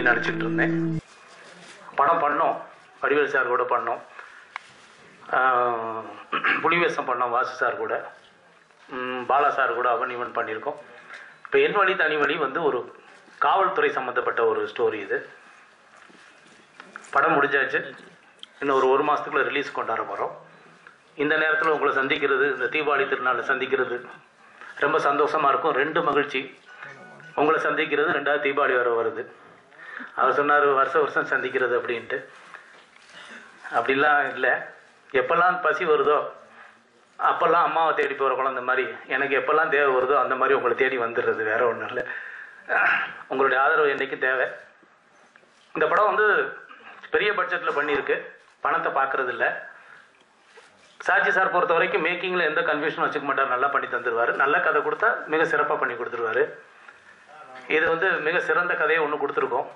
அப்படின்னு நினச்சிட்டு இருந்தேன். படம் பண்ணோம். வடிவேல் சார் கூட பண்ணோம். ஆஹ் பண்ணோம் வாசு சார் கூட. பாலா சார் கூட அவன் இவன் பண்ணியிருக்கோம். இப்போ என் வழி தனி வழி வந்து ஒரு காவல்துறை சம்மந்தப்பட்ட ஒரு ஸ்டோரி இது. படம் முடிஞ்சாச்சு. இன்னும் ஒரு ஒரு மாதத்துக்குள்ளே ரிலீஸ் கொண்டாட போகிறோம் இந்த நேரத்தில் உங்களை சந்திக்கிறது இந்த தீபாவளி திருநாளை சந்திக்கிறது ரொம்ப சந்தோஷமாக இருக்கும். ரெண்டு மகிழ்ச்சி. உங்களை சந்திக்கிறது ரெண்டாவது தீபாவளி வர வருது. அவர் சொன்னார் வருஷ வருஷம் சந்திக்கிறது அப்படின்ட்டு. அப்படிலாம் இல்லை. எப்பெல்லாம் பசி வருதோ அப்போல்லாம் அம்மாவை தேடி போகிற குழந்தை மாதிரி எனக்கு எப்போல்லாம் தேவை வருதோ அந்த மாதிரி உங்களை தேடி வந்துடுறது வேற ஒன்றும் இல்லை. உங்களுடைய ஆதரவு என்றைக்கும் தேவை. இந்த படம் வந்து பெரிய பட்ஜெட்டில் பண்ணியிருக்கு. பணத்தை பார்க்கறது இல்லை. சாட்சி சார் பொறுத்த வரைக்கும் மேக்கிங்கில் எந்த கன்ஃபியூஷனும் வச்சுக்க மாட்டார். நல்லா பண்ணி தந்துடுவார் நல்ல கதை கொடுத்தா மிக சிறப்பாக பண்ணி கொடுத்துருவாரு. இது வந்து மிக சிறந்த கதையை ஒன்று கொடுத்துருக்கோம்.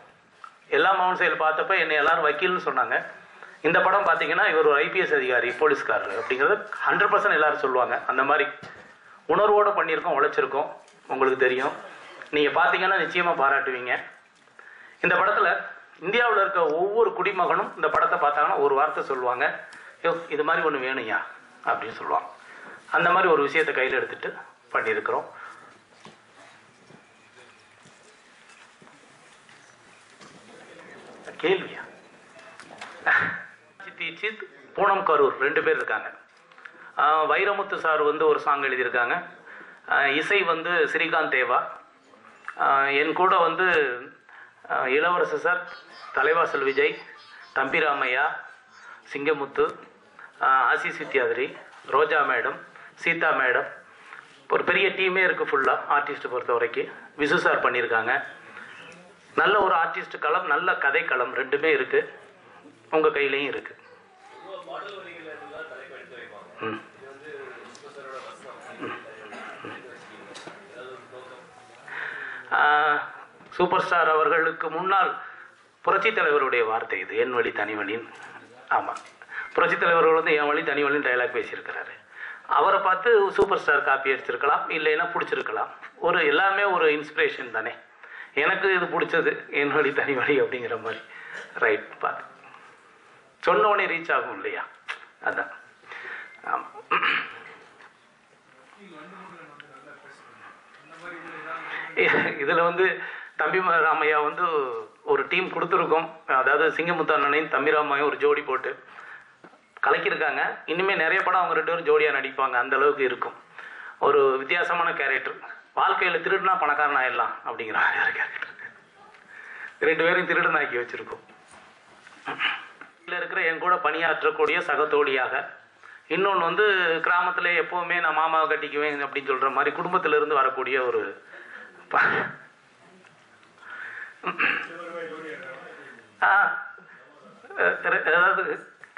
எல்லா மவுன் செயல் பார்த்தப்ப என்னை எல்லாரும் வக்கீல்னு சொன்னாங்க. இந்த படம் பார்த்தீங்கன்னா இவர் ஒரு ஐபிஎஸ் அதிகாரி போலீஸ்காரர் அப்படிங்கிறது ஹண்ட்ரட் பர்சன்ட் எல்லாரும் சொல்லுவாங்க. அந்த மாதிரி உணர்வோடு பண்ணியிருக்கோம் உழைச்சிருக்கோம். உங்களுக்கு தெரியும். நீங்கள் பார்த்தீங்கன்னா நிச்சயமாக பாராட்டுவீங்க. இந்த படத்தில் இந்தியாவில் இருக்க ஒவ்வொரு குடிமகனும் இந்த படத்தை பார்த்தாங்கன்னா ஒரு வார்த்தை சொல்லுவாங்க. யோ இது மாதிரி ஒன்று வேணும்யா? அப்படின்னு சொல்லுவாங்க. அந்த மாதிரி ஒரு விஷயத்தை கையில் எடுத்துட்டு பண்ணியிருக்கிறோம். கேள்வியா? சித்தி சித் பூனம் கரூர் ரெண்டு பேர் இருக்காங்க. வைரமுத்து சார் வந்து ஒரு சாங் எழுதியிருக்காங்க. இசை வந்து ஸ்ரீகாந்த் தேவா. என் கூட வந்து Ilavarasu sir Thalaivasal Vijay Thambi Ramaiah Singamuthu Ashish Vidyarthi Roja madam Seetha madam. ஒரு பெரிய டீமே இருக்குது ஃபுல்லாக ஆர்டிஸ்ட்டை பொறுத்த வரைக்கும். விசு சார் பண்ணியிருக்காங்க. நல்ல ஒரு ஆர்டிஸ்ட் களம் நல்ல கதை களம் ரெண்டுமே இருக்குது உங்கள் கையிலையும் இருக்குது ம். சூப்பர் ஸ்டார் அவர்களுக்கு முன்னால் புரட்சி தலைவருடைய வார்த்தை இது. என் வழி தனிவழின்னு ஆமாம் புரட்சி தலைவர்கள் வந்து என் வழி தனி வழின்னு டைலாக் பேசியிருக்கிறாரு. அவரை பார்த்து சூப்பர் ஸ்டார் காப்பி அடிச்சிருக்கலாம் இல்லைன்னா பிடிச்சிருக்கலாம். ஒரு எல்லாமே ஒரு இன்ஸ்பிரேஷன் தானே. எனக்கு இது பிடிச்சது என் வழி தனி வழி அப்படிங்கிற மாதிரி. ரைட் பார்த்து சொன்ன உடனே ரீச் ஆகும் இல்லையா? அதான். ஆமாம் இதில் வந்து தம்பி ராமையா வந்து ஒரு டீம் கொடுத்துருக்கோம். அதாவது சிங்கமுத்து அண்ணனையும் தம்பி ராமையும் ஒரு ஜோடி போட்டு கலக்கியிருக்காங்க. இனிமேல் நிறைய படம் அவங்க ரெண்டு பேரும் ஜோடியாக நடிப்பாங்க. அந்த அளவுக்கு இருக்கும். ஒரு வித்தியாசமான கேரக்டர் வாழ்க்கையில் திருடுனா பணக்காரன் ஆயிடலாம் அப்படிங்கிற ரெண்டு பேரும் திருடனாக்கி வச்சிருக்கோம். இதில் இருக்கிற என் கூட பணியாற்றக்கூடிய சகத்தோடியாக இன்னொன்று வந்து கிராமத்தில் எப்போவுமே நான் மாமாவை கட்டிக்குவேன் அப்படின்னு சொல்கிற மாதிரி குடும்பத்திலிருந்து வரக்கூடிய ஒரு அதாவது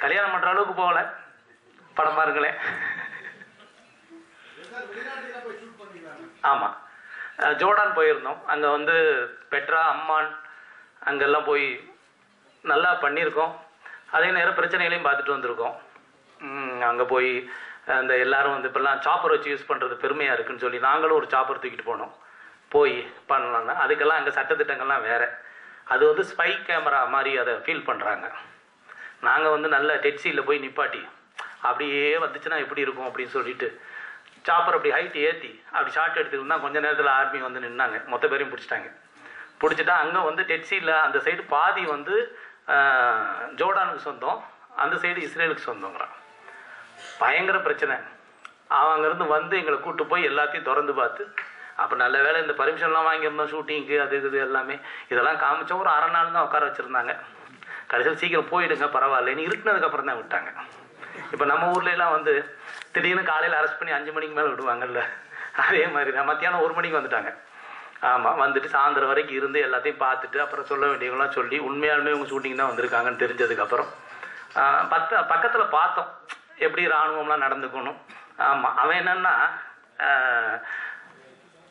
கல்யாணம் பண்ணுற அளவுக்கு போகல. படம் பாருங்களேன் ஆமாம் ஜோர்டான் போயிருந்தோம். அங்கே வந்து பெட்ரா அம்மான் அங்கெல்லாம் போய் நல்லா பண்ணியிருக்கோம். அதே நேரம் பிரச்சனைகளையும் பார்த்துட்டு வந்திருக்கோம். அங்கே போய் அந்த எல்லாரும் வந்து இப்போல்லாம் சாப்பர் வச்சு யூஸ் பண்ணுறது பெருமையாக இருக்குன்னு சொல்லி நாங்களும் ஒரு சாப்பர் தூக்கிட்டு போனோம். போய் பண்ணலாம்னா. அதுக்கெல்லாம் அங்கே சட்டத்திட்டங்கள்லாம் வேறு. அது வந்து ஸ்பை கேமரா மாதிரி அதை ஃபீல் பண்ணுறாங்க நாங்கள் வந்து நல்ல டெட்சியில் போய் நிப்பாட்டி அப்படியே வந்துச்சுன்னா எப்படி இருக்கும் அப்படின்னு சொல்லிட்டு சாப்பர் அப்படி ஹைட் ஏற்றி அப்படி ஷார்ட் எடுத்துக்கிட்டு கொஞ்ச நேரத்தில் ஆர்மி வந்து நின்னாங்க. மொத்த பேரையும் பிடிச்சிட்டாங்க. பிடிச்சிட்டா அங்கே வந்து டெட்சியில் அந்த சைடு பாதி வந்து ஜோர்டானுக்கு சொந்தம் அந்த சைடு இஸ்ரேலுக்கு சொந்தங்கிறான். பயங்கர பிரச்சனை. அவன் அங்கேருந்து வந்து எங்களை கூட்டு போய் எல்லாத்தையும் திறந்து பார்த்து அப்போ நல்ல வேலை இந்த பர்மிஷன்லாம் வாங்கியிருந்தோம் ஷூட்டிங்க்கு அது இது எல்லாமே. இதெல்லாம் காமிச்சோம் ஒரு அரை நாள் தான் உட்கார வச்சுருந்தாங்க. கடைசியில் சீக்கிரம் போயிடுங்க பரவாயில்ல. நீ இருட்டினதுக்கப்புறம் தான் விட்டாங்க. இப்போ நம்ம ஊர்ல வந்து திடீர்னு காலையில் அரெஸ்ட் பண்ணி அஞ்சு மணிக்கு மேலே விடுவாங்கல்ல. அதே மாதிரி தான் மத்தியானம் ஒரு மணிக்கு வந்துட்டாங்க. ஆமாம் வந்துட்டு சாயந்தரம் வரைக்கும் இருந்து எல்லாத்தையும் பார்த்துட்டு அப்புறம் சொல்ல வேண்டியவங்களாம் சொல்லி உண்மையாலுமே இவங்க ஷூட்டிங் தான் வந்திருக்காங்கன்னு தெரிஞ்சதுக்கப்புறம் பத்த பக்கத்தில் பார்த்தோம். எப்படி இராணுவம்லாம் நடந்துக்கணும் ஆமாம் அவன் என்னன்னா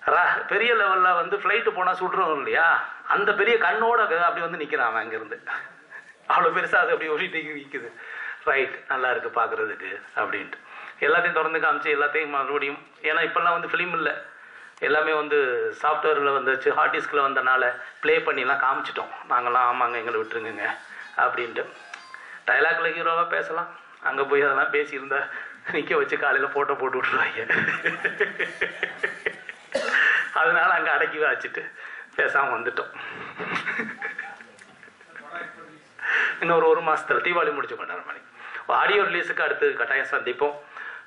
ரா- பெரிய லெவலில் வந்து ஃப்ளைட்டு போனால் சுடுறோம் இல்லையா? அந்த பெரிய கண்ணோட அப்படி வந்து நிற்கிறான் அவன் அங்கேருந்து. அவ்வளோ பெருசாக அது அப்படி ஓடிட்டு நிற்குது ரைட் நல்லா இருக்குது பார்க்குறதுக்கு அப்படின்ட்டு. எல்லாத்தையும் திறந்து காமிச்சு எல்லாத்தையும் மறுபடியும் ஏன்னா இப்போல்லாம் வந்து ஃபிலிம் இல்லை. எல்லாமே வந்து சாஃப்ட்வேரில் வந்துச்சு ஹார்ட் டிஸ்கில் வந்தனால ப்ளே பண்ணிலாம் காமிச்சிட்டோம். நாங்களாம் ஆமாங்க எங்களை விட்டுருங்க அப்படின்ட்டு. டைலாக்ல ஹீரோவாக பேசலாம். அங்கே போய் அதெல்லாம் பேசியிருந்தா நிற்க வச்சு காலையில் ஃபோட்டோ போட்டு விட்ருவாங்க அதனால அங்கே அடக்கி வச்சுட்டு பேசாமல் வந்துட்டோம். இன்னொரு ஒரு மாதத்தில் தீபாவளி முடிச்சு கொண்டாடுற மாதிரி ஆடியோ ரிலீஸுக்கு அடுத்து கட்டாயம் சந்திப்போம்.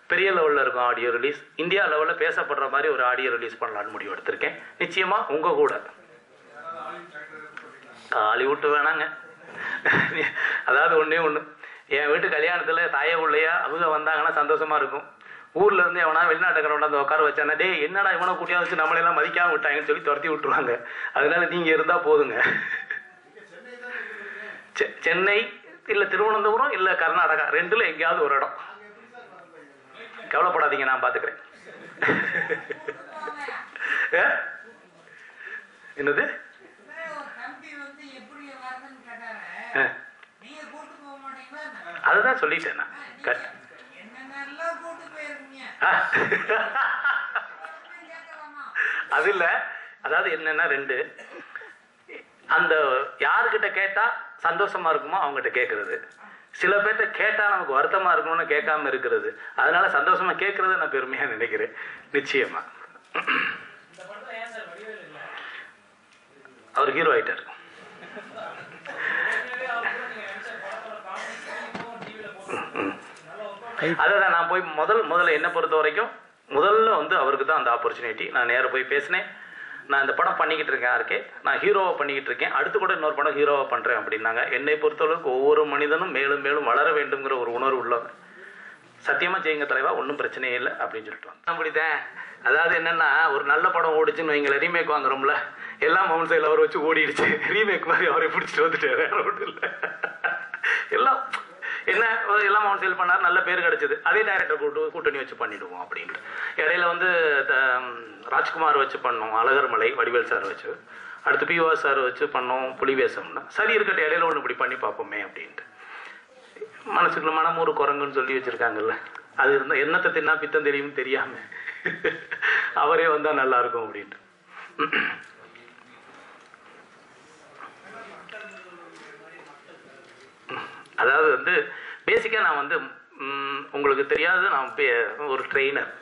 பெரிய லெவலில் இருக்கும் ஆடியோ ரிலீஸ் இந்தியா லெவலில் பேசப்படுற மாதிரி ஒரு ஆடியோ ரிலீஸ் பண்ணலான்னு முடிவு எடுத்திருக்கேன். நிச்சயமாக உங்கள் கூட. ஹாலிவுட் வேணாங்க. அதாவது ஒன்றே ஒன்று என் வீட்டு கல்யாணத்தில் தாயே உள்ளையா அவங்க வந்தாங்கன்னா சந்தோஷமாக இருக்கும். ஊர்ல இருந்து எவனா வெளிநாட்டுக்கார வந்து உட்கார வச்சானா டே என்னடா இவனை கூட்டியா வச்சு நம்மளெல்லாம் மதிக்காம விட்டாங்கன்னு சொல்லி துரத்தி விட்டுருவாங்க. அதனால நீங்க இருந்தா போதுங்க. செ- சென்னை இல்ல திருவனந்தபுரம் இல்ல கர்நாடகா ரெண்டுல எங்கேயாவது ஒரு இடம் கவலைப்படாதீங்க நான் பாத்துக்கிறேன் ஏ? என்னது ஒரு தம்பி வந்து எப்படி வருதுன்னு கேட்டாரு ஆ, கவலைப்படாதீங்க நான் போக என்னது? அதுதான் சொல்லிட்டேன் நான். கட். அது இல்ல. அதாவது என்னன்னா ரெண்டு. அந்த யாருக்கிட்ட கேட்டா சந்தோஷமா இருக்குமோ அவங்ககிட்ட கேட்கறது சில பேர்த்த கேட்டா நமக்கு வருத்தமா இருக்கணும்னு கேட்காம இருக்கிறது. அதனால சந்தோஷமா கேட்கறத நான் பெருமையா நினைக்கிறேன். நிச்சயமா. அவர் ஹீரோ ஆயிட்டார். அதான் நான் போய் முதல் முதல்ல என்ன பொறுத்த வரைக்கும் முதல்ல வந்து அவருக்கு தான் அந்த ஆப்பர்ச்சுனிட்டி நான் நேரா போய் பேசினேன். நான் இந்த படம் பண்ணிக்கிட்டு இருக்கேன் யாருக்கே நான் ஹீரோவை பண்ணிக்கிட்டு இருக்கேன். அடுத்து கூட இன்னொரு படம் ஹீரோவை பண்ணுறேன் அப்படின்னாங்க. என்னை பொறுத்தளவுக்கு ஒவ்வொரு மனிதனும் மேலும் மேலும் வளர வேண்டுங்கிற ஒரு உணர்வு உள்ளவன். சத்தியமா செய்யுங்க தலைவா ஒன்றும் பிரச்சனையே இல்லை அப்படின்னு சொல்லிட்டு வந்தேன். அப்படிதான் அதாவது என்னன்னா ஒரு நல்ல படம் ஓடிச்சுன்னு வைங்களேன் ரீமேக் வாங்குறோம்ல. எல்லாம் மவுன் சைடில் அவரை வச்சு ஓடிடுச்சு. ரீமேக் மாதிரி அவரை பிடிச்சிட்டு வந்துட்டாரு வேற ஒன்றும் இல்லை. எல்லாம் என்ன எல்லாம் அவன் சேல் பண்ணார் நல்ல பேர் கிடைச்சது. அதே டைரக்டர் கூட்டு கூட்டணி வச்சு பண்ணிடுவோம் அப்படின்ட்டு. இடையில வந்து த- ராஜ்குமார் வச்சு பண்ணோம் அழகர் மலை வடிவேல் சார் வச்சு. அடுத்து பிவா சார் வச்சு பண்ணோம் புலிவேசம்னா. சரி இருக்கட்டும் இடையில ஒன்று இப்படி பண்ணி பார்ப்போமே அப்படின்ட்டு. மனசுக்குள்ள மனம் ஒரு குரங்குன்னு சொல்லி வச்சிருக்காங்கல்ல. அது இருந்தால் என்னத்தை தின்னா பித்தம் தெரியும் தெரியாம. அவரே வந்தா நல்லா இருக்கும் அப்படின்ட்டு. அதாவது வந்து பேசிக்காக நான் வந்து உங்களுக்கு தெரியாது நான் பே- ஒரு ட்ரெயினர்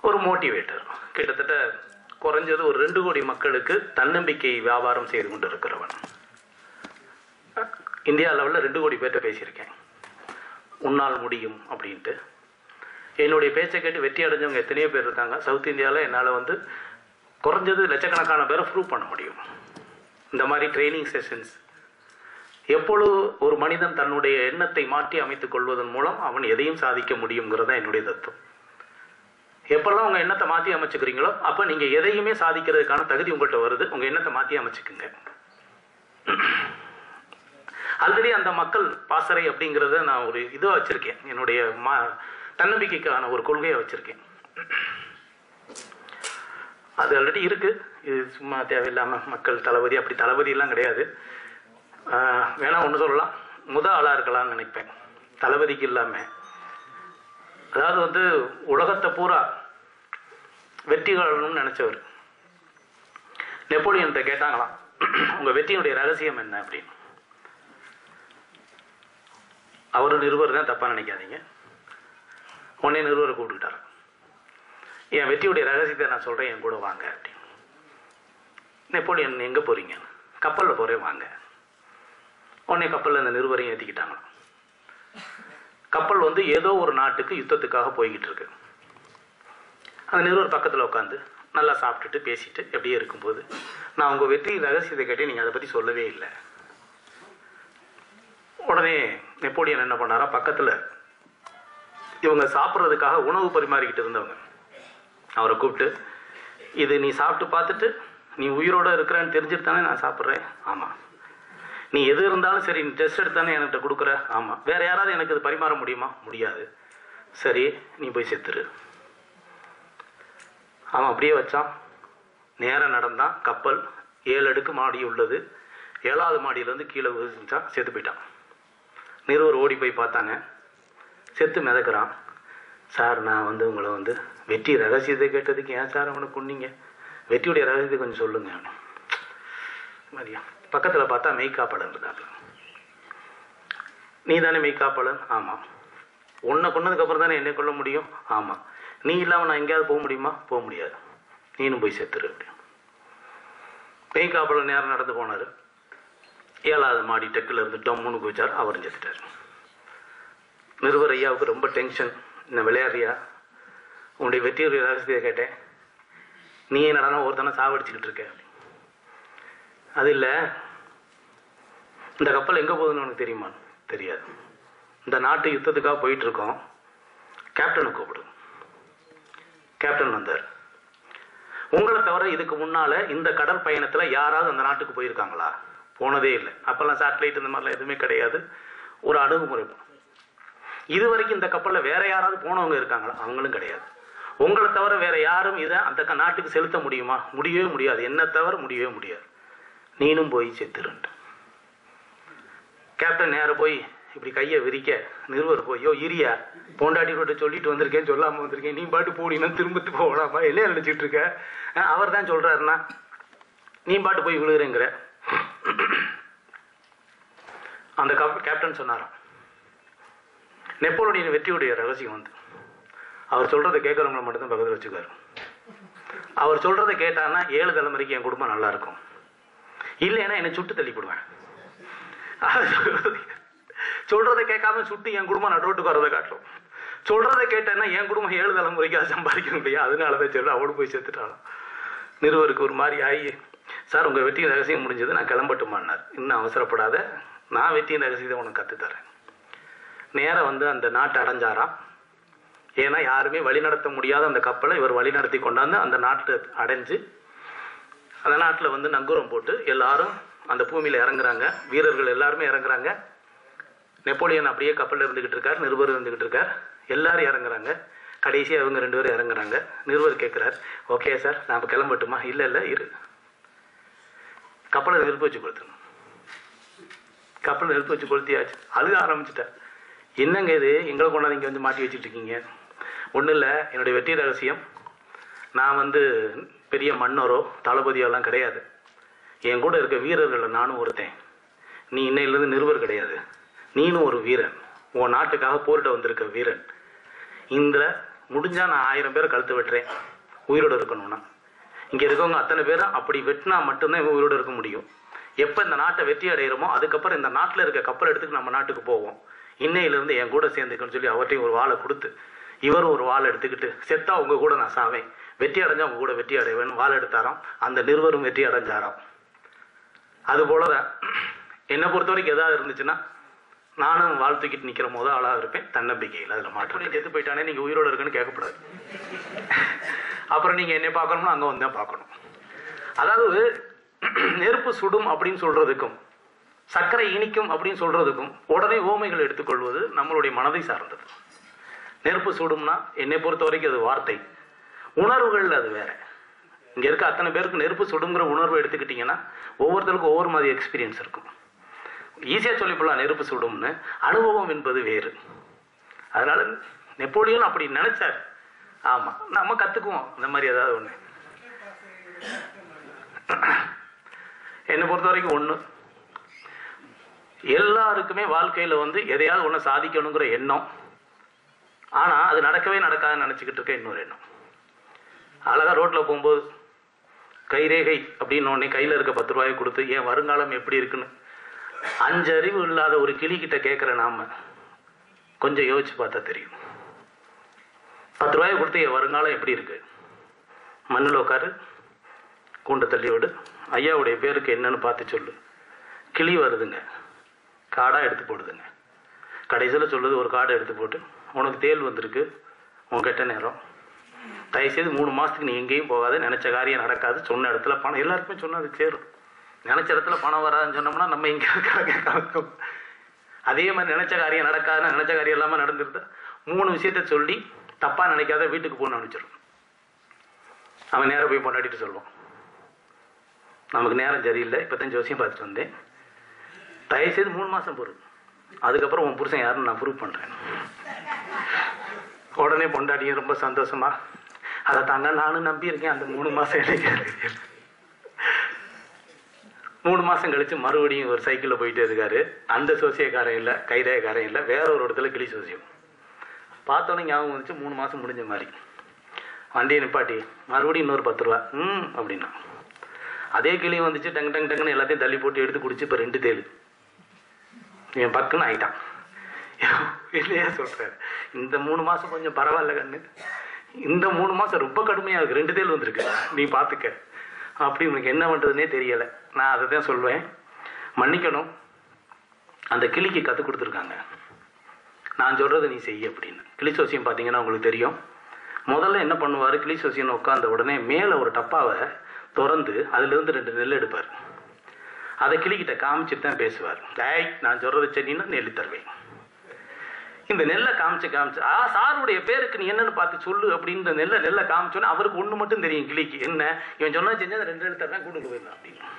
ஒரு மோட்டிவேட்டர் கிட்டத்தட்ட குறைஞ்சது ஒரு ரெண்டு கோடி மக்களுக்கு தன்னம்பிக்கை வியாபாரம் செய்து கொண்டு இருக்கிறவன் இந்தியா லெவலில் ரெண்டு கோடி பேர்கிட்ட பேசியிருக்கேன். உன்னால் முடியும் அப்படின்ட்டு. என்னுடைய பேச்சை கேட்டு வெற்றி அடைஞ்சவங்க எத்தனையோ பேர் இருக்காங்க. சவுத் இந்தியாவில் என்னால் வந்து குறைஞ்சது லட்சக்கணக்கான பேரை ப்ரூவ் பண்ண முடியும். இந்த மாதிரி ட்ரைனிங் செஷன்ஸ் எப்பொழுது ஒரு மனிதன் தன்னுடைய எண்ணத்தை மாற்றி அமைத்துக் கொள்வதன் மூலம் அவன் எதையும் சாதிக்க முடியுங்கிறது என்னுடைய தத்துவம். எப்பெல்லாம் உங்க எண்ணத்தை மாற்றி அமைச்சுக்கிறீங்களோ அப்போ நீங்க எதையுமே சாதிக்கிறதுக்கான தகுதி உங்கள்கிட்ட வருது உங்க எண்ணத்தை மாற்றி அமைச்சுக்குங்க. ஆல்ரெடி அந்த மக்கள் பாசறை அப்படிங்கிறத நான் ஒரு இதாக வச்சிருக்கேன். என்னுடைய மா தன்னம்பிக்கைக்கான ஒரு கொள்கையை வச்சிருக்கேன். அது ஆல்ரெடி இருக்கு. இது சும்மா தேவையில்லாம மக்கள் தளபதி அப்படி தளபதி எல்லாம் கிடையாது. வேணா ஒன்று சொல்லலாம். முத ஆளாக இருக்கலாம்னு நினைப்பேன். தளபதிக்கு இல்லாமல் அதாவது வந்து உலகத்தை பூரா வெற்றி காணணும்னு நினச்சவர். நெப்போலியன்கிட்ட கேட்டாங்களாம் உங்கள் வெற்றியினுடைய ரகசியம் என்ன அப்படின்னு. அவரு நிருபர் தான் தப்பாக நினைக்காதீங்க. உடனே நிருபரை கூப்பிட்டுக்கிட்டாரு. என் வெற்றியுடைய ரகசியத்தை நான் சொல்கிறேன் என் கூட வாங்க அப்படின்னு. நெப்போலியன் எங்கே போகிறீங்க கப்பலில் போகிறேன் வாங்க. உடனே கப்பலில் அந்த நிருபரையும் ஏற்றிக்கிட்டாங்க கப்பல் வந்து ஏதோ ஒரு நாட்டுக்கு யுத்தத்துக்காக போய்கிட்டு இருக்கு. அந்த நிருபர் பக்கத்தில் உட்காந்து நல்லா சாப்பிட்டுட்டு பேசிட்டு எப்படியே இருக்கும்போது நான் உங்கள் வெற்றி ரகசியத்தை கேட்டேன் நீங்கள் அதை பற்றி சொல்லவே இல்லை. உடனே நெப்போலியன் என்ன பண்ணாரா பக்கத்தில் இவங்க சாப்பிட்றதுக்காக உணவு பரிமாறிக்கிட்டு இருந்தவங்க. அவரை கூப்பிட்டு இது நீ சாப்பிட்டு பார்த்துட்டு நீ உயிரோட இருக்கிறேன்னு தெரிஞ்சுட்டு தானே நான் சாப்பிட்றேன். ஆமாம் நீ எது இருந்தாலும் சரி நீ டெஸ்ட் எடுத்தானே என்கிட்ட கொடுக்குற? ஆமாம் வேற யாராவது எனக்கு இது பரிமாற முடியுமா? முடியாது. சரி நீ போய் செத்துரு. அவன் அப்படியே வச்சான். நேரம் நடந்தான். கப்பல் ஏழு அடுக்கு மாடி உள்ளது. ஏழாவது மாடியிலேருந்து கீழே விழுந்துச்சான் செத்து போயிட்டான். நிறுவர் ஓடி போய் பார்த்தாங்க. செத்து மிதக்கிறான். சார் நான் வந்து உங்களை வந்து வெற்றி ரகசியத்தை கேட்டதுக்கு ஏன் சார் அவனுக்கு கொண்டீங்க வெற்றியுடைய ரகசியத்தை கொஞ்சம் சொல்லுங்க. அவனு மரியா பக்கத்தில் பார்த்தா மெய்காப்பாளன் இருந்தாங்க. நீ தானே மெய்காப்பாளன் ஆமாம் உன்னை கொன்னதுக்கப்புறம் தானே என்னை கொல்ல முடியும்? ஆமாம் நீ இல்லாமல் நான் எங்கேயாவது போக முடியுமா? போக முடியாது. நீனும் போய் செத்துரு. அப்படி மெய்காப்பாளன் நேரம் நடந்து போனார். ஏழாவது மாடி டெக்கில் இருந்து டம்முன்னு குதிச்சார் அவரும் செத்துட்டார். நிருபர் ஐயாவுக்கு ரொம்ப டென்ஷன் என்ன விளையாடுறியா? உன்னுடைய வெற்றியுடைய ரகசியத்தை கேட்டேன். நீ என்னடா ஒருத்தனை சாவடிச்சுக்கிட்டு இருக்க. அது இல்லை. இந்த கப்பல் எங்கே போகுதுன்னு உனக்கு தெரியுமா? தெரியாது. இந்த நாட்டு யுத்தத்துக்காக போயிட்டு இருக்கோம் கேப்டனை கூப்பிடு. கேப்டன் வந்தார். உங்களை தவிர இதுக்கு முன்னால இந்த கடல் பயணத்தில் யாராவது அந்த நாட்டுக்கு போயிருக்காங்களா? போனதே இல்லை. அப்பெல்லாம் சேட்டலைட் இந்த மாதிரிலாம் எதுவுமே கிடையாது. ஒரு அணுகுமுறை இது வரைக்கும் இந்த கப்பலில் வேற யாராவது போனவங்க இருக்காங்களா? அவங்களும் கிடையாது. உங்களை தவிர வேற யாரும் இதை அந்த க- நாட்டுக்கு செலுத்த முடியுமா? முடியவே முடியாது. என்ன தவிர முடியவே முடியாது. நீனும் போய் செத்துருன்ட்டு. கேப்டன் நேரம் போய் இப்படி கையை விரிக்க நிறுவர் போய் யோ இரியா பொண்டாட்டி கூட சொல்லிட்டு வந்திருக்கேன் சொல்லாம வந்திருக்கேன். நீ பாட்டு போனீங்கன்னா திரும்ப போகலாமா? இல்லையா நினைச்சிட்டு இருக்க. அவர் தான் சொல்றாருன்னா நீ பாட்டு போய் விழுகிறேங்கிற. அந்த கேப்டன் சொன்னாராம். நெப்போலியன் வெற்றியுடைய ரகசியம் வந்து அவர் சொல்றதை கேட்கறவங்களை மட்டும்தான் பக்கத்தில் வச்சுக்காரு அவர் சொல்றதை கேட்டான்னா ஏழு தலைமுறைக்கு என் குடும்பம் நல்லா இருக்கும். இல்லைன்னா என்னை சுட்டு தள்ளி போடுவேன் சொல்றதை கேட்காம சுட்டு என் குடும்பம் நடுரோட்டுக்கு வரதை காட்டும் சொல்றதை கேட்டேன்னா என் குடும்பம் ஏழு தலைமுறைக்கு சம்பாதிக்க முடியாது. அதனாலதான் சொல்லி அவனு போய் சேர்த்துட்டாலும். நிறுவருக்கு ஒரு மாதிரி ஆகி சார் உங்க வெற்றியின் ரகசியம் முடிஞ்சது நான் கிளம்பட்டுமான்னார். இன்னும் அவசரப்படாத நான் வெற்றியின் ரகசியத்தை உனக்கு கத்துத்தரேன். நேராக வந்து அந்த நாட்டை அடைஞ்சாராம். ஏன்னா யாருமே வழிநடத்த முடியாத அந்த கப்பலை இவர் வழிநடத்தி கொண்டாந்து அந்த நாட்டை அடைஞ்சு அந்த நாட்டில் வந்து நங்கூரம் போட்டு எல்லாரும் அந்த பூமியில் இறங்குறாங்க. வீரர்கள் எல்லாருமே இறங்குறாங்க. நெப்போலியன் அப்படியே கப்பலில் இருந்துகிட்டு இருக்கார் நிருபர் இருந்துகிட்டு இருக்கார். எல்லாரும் இறங்குறாங்க. கடைசியாக அவங்க ரெண்டு பேரும் இறங்குறாங்க. நிருபர் கேட்குறார் ஓகே சார் நான் கிளம்பட்டுமா? இல்லை இல்லை இரு. கப்பலை நெருப்பு வச்சு கொடுத்துருங்க கப்பலை நெருப்பு வச்சு கொளுத்தியாச்சு. அழுக ஆரம்பிச்சிட்டேன் என்னங்க இது? எங்களை கொண்டாந்து இங்கே வந்து மாட்டி வச்சுட்டு இருக்கீங்க? ஒன்றும் இல்லை என்னுடைய வெற்றி ரகசியம். நான் வந்து பெரிய மன்னரோ தளபதியோலாம் கிடையாது. என் கூட இருக்க வீரர்கள் நானும் ஒருத்தன். நீ இன்னையிலேருந்து நிருபர் கிடையாது. நீனும் ஒரு வீரன். உன் நாட்டுக்காக போரிட்ட வந்திருக்க வீரன். இந்த முடிஞ்சா நான் ஆயிரம் பேரை கழுத்து வெட்டுறேன். உயிரோடு இருக்கணும்னா. இங்கே இருக்கவங்க அத்தனை பேரும் அப்படி வெட்டினா மட்டும்தான் இவன் உயிரோடு இருக்க முடியும். எப்போ இந்த நாட்டை வெற்றி அடைகிறோமோ அதுக்கப்புறம் இந்த நாட்டில் இருக்க கப்பல் எடுத்துக்கு நம்ம நாட்டுக்கு போவோம். இன்னையிலேருந்து என் கூட சேர்ந்துக்கன்னு சொல்லி அவர்கிட்டையும் ஒரு வாழை கொடுத்து இவரும் ஒரு வாழை எடுத்துக்கிட்டு செத்தா உங்க கூட நான் சாவேன். வெற்றி அடைஞ்சா உங்க கூட வெற்றி அடைவேன் வாள் எடுத்தாராம் அந்த நிருவரும் வெற்றி அடைஞ்சாராம். அது போலதான் என்னை பொறுத்த வரைக்கும் எதாவது இருந்துச்சுன்னா நானும் வாழ் தூக்கிட்டு நிக்கிற போது ஆளாக இருப்பேன். தன்னம்பிக்கையில் அதில் மாற்றம் செத்து போயிட்டானே நீங்க உயிரோட இருக்குன்னு கேட்கக்கூடாது அப்புறம் நீங்க என்னை பார்க்கணும்னா அங்க வந்து தான் பார்க்கணும். அதாவது நெருப்பு சுடும் அப்படின்னு சொல்றதுக்கும் சர்க்கரை இனிக்கும் அப்படின்னு சொல்றதுக்கும் உடனே ஓமைகள் எடுத்துக்கொள்வது நம்மளுடைய மனதை சார்ந்தது. நெருப்பு சுடும்னா என்னை பொறுத்த வரைக்கும் அது வார்த்தை. உணர்வுகள் அது வேற. இங்க இருக்க அத்தனை பேருக்கு நெருப்பு சுடுங்கிற உணர்வை எடுத்துக்கிட்டீங்கன்னா ஒவ்வொருத்தருக்கும் ஒவ்வொரு மாதிரி எக்ஸ்பீரியன்ஸ் இருக்கும். ஈஸியா சொல்லிப்படலாம் நெருப்பு சுடும்னு. அனுபவம் என்பது வேறு. அதனால நெப்போலியன் அப்படி நினைச்சார். ஆமா நம்ம கத்துக்குவோம். இந்த மாதிரி ஏதாவது ஒண்ணு. என்னை பொறுத்த வரைக்கும் ஒண்ணு. எல்லாருக்குமே வாழ்க்கையில வந்து எதையாவது ஒண்ணு சாதிக்கணுங்கிற எண்ணம். ஆனா அது நடக்கவே நடக்காதுன்னு நினைச்சுக்கிட்டு இருக்க இன்னொரு எண்ணம். அழகா ரோட்டில் போகும்போது கைரேகை அப்படின்னு உடனே கையில் இருக்க பத்து ரூபாயை கொடுத்து என் வருங்காலம் எப்படி இருக்குன்னு? அஞ்சு அறிவு இல்லாத ஒரு கிளிக்கிட்ட கேட்குற நாம கொஞ்சம் யோசிச்சு பார்த்தா தெரியும். பத்து ரூபாயை கொடுத்து என் வருங்காலம் எப்படி இருக்கு? மண்ணில் உட்காரு கூண்டை தள்ளியோடு ஐயாவுடைய பேருக்கு என்னன்னு பார்த்து சொல்லு. கிளி வருதுங்க. காடாக எடுத்து போடுதுங்க. கடைசியில் சொல்லுது ஒரு காடை எடுத்து போட்டு உனக்கு தேல் வந்திருக்கு உன் கெட்ட நேரம். தயவுசெய்து மூணு மாதத்துக்கு நீ எங்கேயும் போகாத. நினச்ச காரியம் நடக்காது. சொன்ன இடத்துல பணம் எல்லாருக்குமே சொன்னது அது சேரும். நினச்ச இடத்துல பணம் வராதுன்னு சொன்னோம்னா நம்ம இங்க இருக்காங்க அதே மாதிரி நினச்ச காரியம் நடக்காதுன்னா நினச்ச காரியம் இல்லாமல் நடந்துருந்தா மூணு விஷயத்த சொல்லி தப்பாக நினைக்காத வீட்டுக்கு போகணும்னு அனுப்பிச்சிடும் அவன் நேரம் போய் பொண்டாட்டிட்டு சொல்லுவான். நமக்கு நேரம் சரியில்லை. இப்போத்தஞ்சு ஜோசியம் பார்த்துட்டு வந்தேன். தயவுசெய்து மூணு மாதம் பொறு. அதுக்கப்புறம் உன் புருஷன் யாருன்னு நான் ப்ரூவ் பண்ணுறேன் உடனே பொண்டாட்டியும் ரொம்ப சந்தோஷமா? அதை தாங்க நானும் நம்பியிருக்கேன். அந்த மூணு மாசம் எனக்கு மூணு மாசம் கழிச்சு மறுபடியும் ஒரு சைக்கிளில் போயிட்டே இருக்காரு. அந்த சோசியக்காரன் இல்லை கைரேகாரன் இல்லை வேற ஒரு இடத்துல கிளி சோசியம். பார்த்தோன்னே ஞாபகம் வந்துச்சு மூணு மாசம் முடிஞ்ச மாதிரி. வண்டியை நிப்பாட்டி மறுபடியும் இன்னொரு பத்து ரூபா. ம் அப்படின்னா. அதே கிளி வந்துச்சு டங்கு டங்கு டங்குன்னு எல்லாத்தையும் தள்ளி போட்டு எடுத்து குடிச்சு இப்போ ரெண்டு தேழு என் பக்குன்னு ஆயிட்டான். இல்லையா சொல்றாரு இந்த மூணு மாசம் கொஞ்சம் பரவாயில்ல கண்ணு. இந்த மூணு மாசம் ரொம்ப கடுமையா இருக்கு. ரெண்டு தேல் வந்திருக்கு. நீ பாத்துக்க. அப்படி உனக்கு என்ன பண்ணுறதுனே தெரியல. நான் அதை தான் சொல்வேன். மன்னிக்கணும். அந்த கிளிக்கு கற்றுக் கொடுத்துருக்காங்க. நான் சொல்றதை நீ செய்ய அப்படின்னு. கிளி சோசியம் பார்த்தீங்கன்னா உங்களுக்கு தெரியும். முதல்ல என்ன பண்ணுவார்? கிளி சோசியன் உட்காந்த உடனே மேலே ஒரு டப்பாவை திறந்து அதுலேருந்து ரெண்டு நெல் எடுப்பார். அதை கிளிக்கிட்ட காமிச்சிட்டு தான் பேசுவார். டேய் நான் சொல்றதை சென்னின்னா நெல்லி தருவேன். இந்த நெல்லை காமிச்சு காமிச்சு. ஆ சாருடைய பேருக்கு நீ என்னன்னு பார்த்து சொல்லு அப்படின்னு நெல்லை நெல்லை காமிச்சோன்னே அவருக்கு ஒன்று மட்டும் தெரியும் கிளிக்கு. என்ன? இவன் சொன்னா செஞ்சா அந்த ரெண்டு எழுத்தர் தான் கூட்டு போயிடலாம் அப்படின்னு.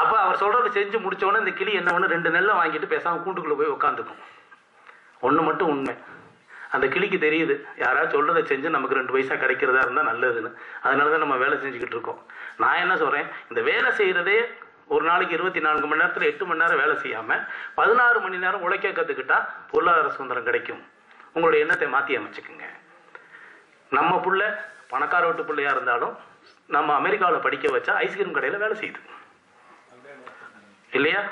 அப்போ அவர் சொல்றது செஞ்சு முடிச்சோடனே இந்த கிளி என்ன ஒன்று ரெண்டு நெல்லை வாங்கிட்டு பேசாமல் கூண்டுக்குள்ளே போய் உட்காந்துக்கும் ஒன்று மட்டும் உண்மை. அந்த கிளிக்கு தெரியுது. யாராவது சொல்றதை செஞ்சு நமக்கு ரெண்டு பைசா கிடைக்கிறதா இருந்தால் நல்லதுன்னு. அதனால தான் நம்ம வேலை செஞ்சுக்கிட்டு இருக்கோம். நான் என்ன சொல்கிறேன் இந்த வேலை செய்கிறதே ஒரு நாளைக்கு இருபத்தி நான்கு மணி நேரத்தில் எட்டு மணி நேரம் வேலை செய்யாம பதினாறு மணி நேரம் உழைக்க கத்துக்கிட்டா பொருளாதார சுதந்திரம் கிடைக்கும். உங்களுடைய எண்ணத்தை மாற்றி அமைச்சுக்குங்க. நம்ம புள்ள பணக்கார வீட்டு பிள்ளையா இருந்தாலும் நம்ம அமெரிக்காவில் படிக்க வச்சா ஐஸ்கிரீம் கடையில் வேலை செய்யுது. இல்லையா?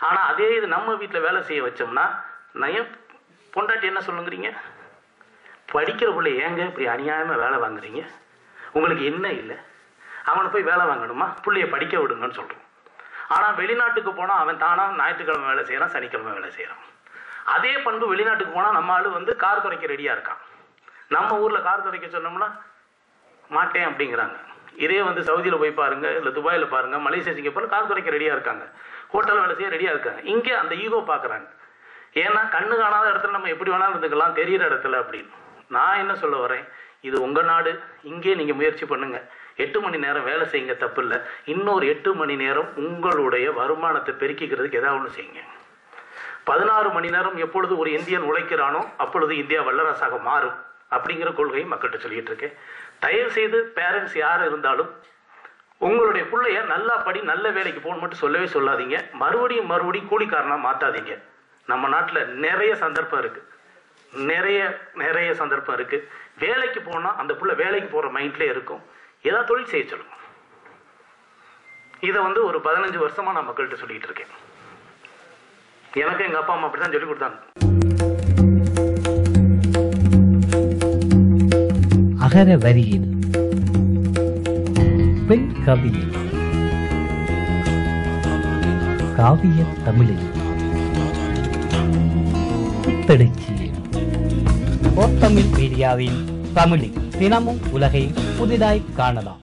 ஆனா அதே இது நம்ம வீட்டில் வேலை செய்ய வச்சோம்னா நயம் பொண்டாட்டி என்ன சொல்லுங்கிறீங்க? படிக்கிற பிள்ளை ஏங்க இப்படி அநியாயமா வேலை வாங்குறீங்க? உங்களுக்கு என்ன இல்லை? அவனை போய் வேலை வாங்கணுமா? பிள்ளைய படிக்க விடுங்கன்னு சொல்கிறோம் ஆனால் வெளிநாட்டுக்கு போனால் அவன் தானாக ஞாயிற்றுக்கிழமை வேலை செய்கிறான் சனிக்கிழமை வேலை செய்கிறான் அதே பண்பு வெளிநாட்டுக்கு போனால் நம்ம ஆள் வந்து கார் துடைக்க ரெடியாக இருக்கான். நம்ம ஊரில் கார் துடைக்க சொன்னோம்னா மாட்டேன் அப்படிங்கிறாங்க. இதே வந்து சவுதியில் போய் பாருங்க இல்லை துபாயில் பாருங்க மலேசியா சிங்கப்பூர் கார் துடைக்க ரெடியாக இருக்காங்க. ஹோட்டல் வேலை செய்ய ரெடியாக இருக்காங்க. இங்கே அந்த ஈகோ பார்க்குறாங்க ஏன்னா கண்ணு காணாத இடத்துல நம்ம எப்படி வேணாலும் இருந்துக்கலாம் தெரியிற இடத்துல அப்படின்னு. நான் என்ன சொல்ல வரேன்? இது உங்கள் நாடு. இங்கே நீங்கள் முயற்சி பண்ணுங்கள் எட்டு மணி நேரம் வேலை செய்யுங்க தப்பு இல்லை இன்னொரு எட்டு மணி நேரம் உங்களுடைய வருமானத்தை பெருக்கிக்கிறதுக்கு ஏதாவது ஒன்று செய்யுங்க. பதினாறு மணி நேரம் எப்பொழுது ஒரு இந்தியன் உழைக்கிறானோ அப்பொழுது இந்தியா வல்லரசாக மாறும் அப்படிங்கிற கொள்கையை மக்கள்கிட்ட சொல்லிட்டு இருக்கேன். தயவு செய்து பேரண்ட்ஸ் யார் இருந்தாலும் உங்களுடைய பிள்ளைய நல்லா படி நல்ல வேலைக்கு போகணும் மட்டும் சொல்லவே சொல்லாதீங்க. மறுபடியும் மறுபடியும் கூலிக்காரனா மாத்தாதீங்க. நம்ம நாட்டில் நிறைய சந்தர்ப்பம் இருக்கு. நிறைய நிறைய சந்தர்ப்பம் இருக்கு. வேலைக்கு போனா அந்த புள்ள வேலைக்கு போற மைண்ட்லேயே இருக்கும். ஏதாவது தொழில் செய்ய சொல்லுங்க. இதை வந்து ஒரு பதினஞ்சு வருஷமா நான் மக்கள்கிட்ட சொல்லிட்டு இருக்கேன். எனக்கு எங்க அப்பா அம்மா அப்படிதான் சொல்லி கொடுத்தாங்க. அகர வரியில் பெண் கவியில் காவிய தமிழில் புத்தெழுச்சியில் ஓத்தமிழ் மீடியாவின் தமிழில். தினமும் உலகை புதிதாய் காணலாம்.